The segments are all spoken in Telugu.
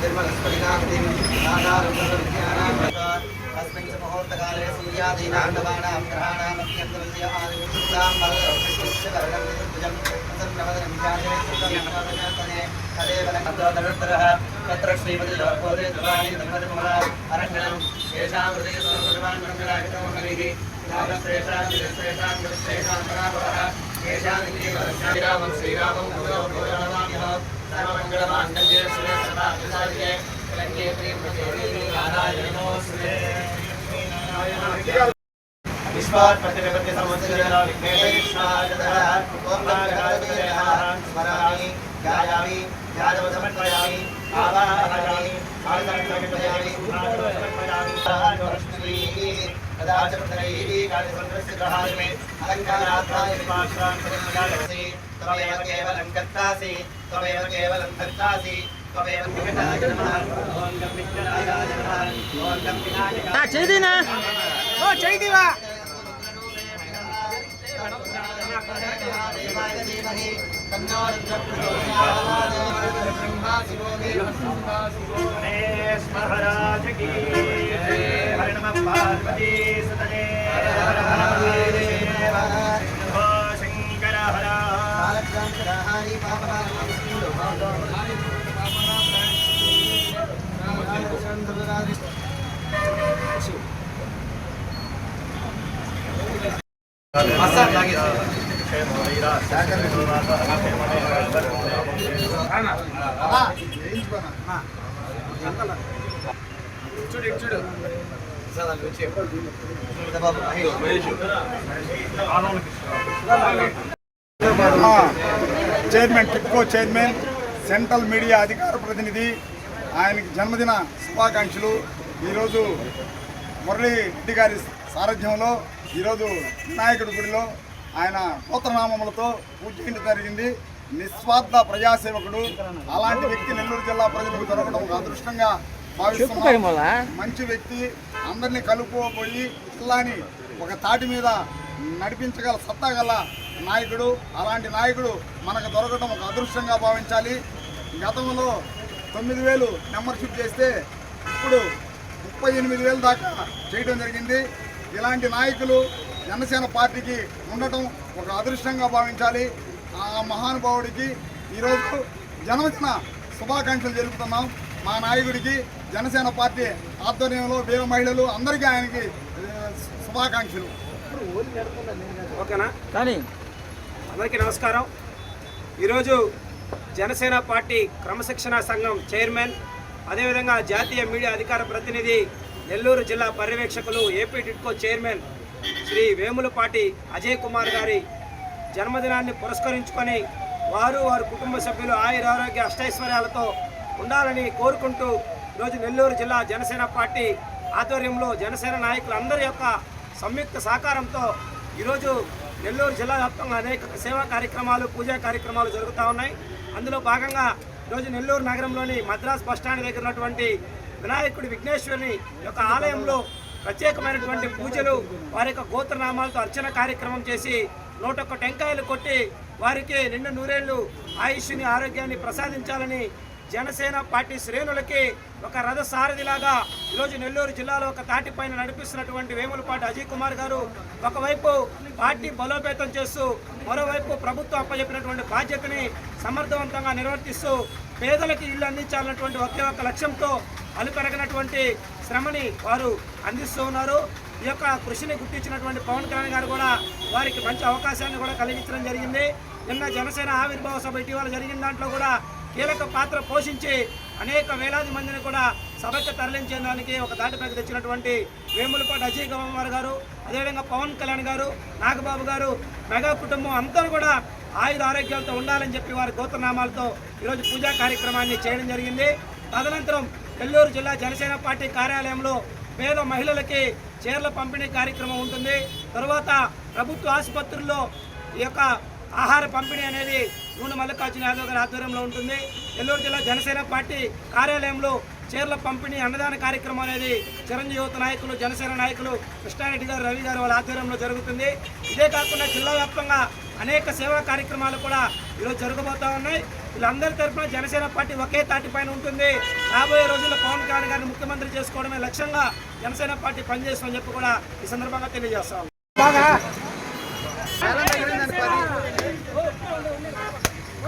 निर्मलस्फटिकाकृतिं नानारुग्णविज्ञानां तस्मिन् च मुहूर्तकाले सूर्यादीनां नवानां ग्रहाणाम् अत्यन्तस्य आदित्यां वरदस्य वरणं भुजं प्रसन्नवदनं ध्याये सुखं तदेव नन्दोदरः तत्र श्रीमति लोकोदे द्रवाणि धर्मनिर्मला अरण्यं येषां हृदयस्य भगवान् मङ्गलाहितो हरिः श्रेषां श्रेषां श्रेषां पराभवः येषां श्रीरामं श्रीरामं भूयो भूयो नमाम्यः सर्वमङ्गलमाङ्गल्ये शिवे सदा प्रसार्ये कलङ्गे प्रेमचोरिणे राधाय नमोऽस्तुते विश्वात्पतिरपति संवत्सरेण विघ्नेश्वराय पूर्णागारं स्मरामि गायामि यादव समर्पयामि आवाहयामि आलतं समर्पयामि आलतं समर्पयामि कदाचित् कार्यसंत्रस्य ग्रहाय मे अलङ्कारार्थाय पाश्रान्तरं त्वमेव केवलं कर्तासि त्वमेव केवलं कर्तासि त्वमेव निकटाय नमः ॐ गं विघ्नराजाय नमः ॐ गं विनायकाय नमः चैदिन ओ चैदिव ब्रह्मा शिवो हर नमः पार्वती చూడు చూడు బాబు చైర్మన్ టిప్కో చైర్మన్ సెంట్రల్ మీడియా అధికార ప్రతినిధి ఆయనకి జన్మదిన శుభాకాంక్షలు. ఈరోజు మురళీ రెడ్డి గారి సారథ్యంలో ఈరోజు వినాయకుడి గుడిలో ఆయన గోత్రనామములతో పూజ చేయడం జరిగింది. నిస్వార్థ ప్రజాసేవకుడు అలాంటి వ్యక్తి నెల్లూరు జిల్లా ప్రజలకు దొరకడం ఒక అదృష్టంగా భావిస్తున్నాం. మంచి వ్యక్తి అందరినీ కలుపుకోపోయి జిల్లాని ఒక తాటి మీద నడిపించగల సత్తా గల నాయకుడు అలాంటి నాయకుడు మనకు దొరకడం ఒక అదృష్టంగా భావించాలి. గతంలో తొమ్మిది వేలు మెంబర్షిప్ చేస్తే ఇప్పుడు ముప్పై ఎనిమిది వేలు దాకా చేయడం జరిగింది. ఇలాంటి నాయకులు జనసేన పార్టీకి ఉండటం ఒక అదృష్టంగా భావించాలి. ఆ మహానుభావుడికి ఈరోజు జన్మదిన శుభాకాంక్షలు తెలుపుతున్నాం. మా నాయకుడికి జనసేన పార్టీ ఆధ్వర్యంలో వీర మహిళలు అందరికీ ఆయనకి శుభాకాంక్షలు. ఓకేనా? కానీ అందరికీ నమస్కారం. ఈరోజు జనసేన పార్టీ క్రమశిక్షణ సంఘం చైర్మన్ అదేవిధంగా జాతీయ మీడియా అధికార ప్రతినిధి నెల్లూరు జిల్లా పర్యవేక్షకులు ఏపీ టిడ్కో చైర్మన్ శ్రీ వేములపాటి అజయ్ కుమార్ గారి జన్మదినాన్ని పురస్కరించుకొని వారు వారి కుటుంబ సభ్యులు ఆయుర ఆరోగ్య అష్టైశ్వర్యాలతో ఉండాలని కోరుకుంటూ ఈరోజు నెల్లూరు జిల్లా జనసేన పార్టీ ఆధ్వర్యంలో జనసేన నాయకులందరి యొక్క సంయుక్త సహకారంతో ఈరోజు నెల్లూరు జిల్లా వ్యాప్తంగా అనేక సేవా కార్యక్రమాలు పూజా కార్యక్రమాలు జరుగుతూ ఉన్నాయి. అందులో భాగంగా ఈరోజు నెల్లూరు నగరంలోని మద్రాస్ బస్ స్టాండ్ దగ్గర ఉన్నటువంటి వినాయకుడి విఘ్నేశ్వరుని యొక్క ఆలయంలో ప్రత్యేకమైనటువంటి పూజలు వారి యొక్క గోత్రనామాలతో అర్చన కార్యక్రమం చేసి నూట టెంకాయలు కొట్టి వారికి నిండు నూరేళ్ళు ఆయుష్ని ఆరోగ్యాన్ని ప్రసాదించాలని జనసేన పార్టీ శ్రేణులకి ఒక రథ సారథిలాగా ఈరోజు నెల్లూరు జిల్లాలో ఒక తాటిపైన నడిపిస్తున్నటువంటి వేములపాటి అజయ్ కుమార్ గారు ఒకవైపు పార్టీ బలోపేతం చేస్తూ మరోవైపు ప్రభుత్వం అప్పచెప్పినటువంటి బాధ్యతని సమర్థవంతంగా నిర్వర్తిస్తూ పేదలకు ఇల్లు అందించాలన్నటువంటి ఒకే ఒక లక్ష్యంతో అలుపెరగినటువంటి శ్రమని వారు అందిస్తూ ఉన్నారు. ఈ యొక్క కృషిని గుర్తించినటువంటి పవన్ కళ్యాణ్ గారు కూడా వారికి మంచి అవకాశాన్ని కూడా కలిగించడం జరిగింది. నిన్న జనసేన ఆవిర్భావ సభ ఇటీవల జరిగిన దాంట్లో కూడా కీలక పాత్ర పోషించి అనేక వేలాది మందిని కూడా సభకు తరలించేదానికి ఒక దాటిపైకి తెచ్చినటువంటి వేములపాటి అజయ్ కుమార్ గారు అదేవిధంగా పవన్ కళ్యాణ్ గారు నాగబాబు గారు మెగా కుటుంబం అందరూ కూడా ఆయుధ ఆరోగ్యాలతో ఉండాలని చెప్పి వారి గోత్రనామాలతో ఈరోజు పూజా కార్యక్రమాన్ని చేయడం జరిగింది. తదనంతరం నెల్లూరు జిల్లా జనసేన పార్టీ కార్యాలయంలో పేద మహిళలకి చీరల పంపిణీ కార్యక్రమం ఉంటుంది. తర్వాత ప్రభుత్వ ఆసుపత్రుల్లో ఈ యొక్క ఆహార పంపిణీ అనేది నూనె మల్లికార్జున యాదవ్ గారి ఆధ్వర్యంలో ఉంటుంది. నెల్లూరు జిల్లా జనసేన పార్టీ కార్యాలయంలో చీరల పంపిణీ అన్నదాన కార్యక్రమం అనేది చిరంజీవి యువత నాయకులు జనసేన నాయకులు కృష్ణారెడ్డి గారు రవి గారు వాళ్ళ ఆధ్వర్యంలో జరుగుతుంది. ఇదే కాకుండా జిల్లా వ్యాప్తంగా అనేక సేవా కార్యక్రమాలు కూడా ఈరోజు జరగబోతా ఉన్నాయి. వీళ్ళందరి తరఫున జనసేన పార్టీ ఒకే తాటిపైన ఉంటుంది. రాబోయే రోజుల్లో పవన్ కళ్యాణ్ గారిని ముఖ్యమంత్రి చేసుకోవడమే లక్ష్యంగా జనసేన పార్టీ పనిచేస్తుందని చెప్పి కూడా ఈ సందర్భంగా తెలియజేస్తాం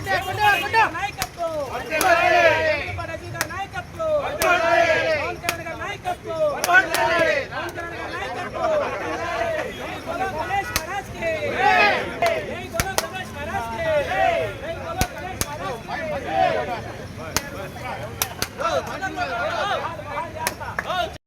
కొట్టే.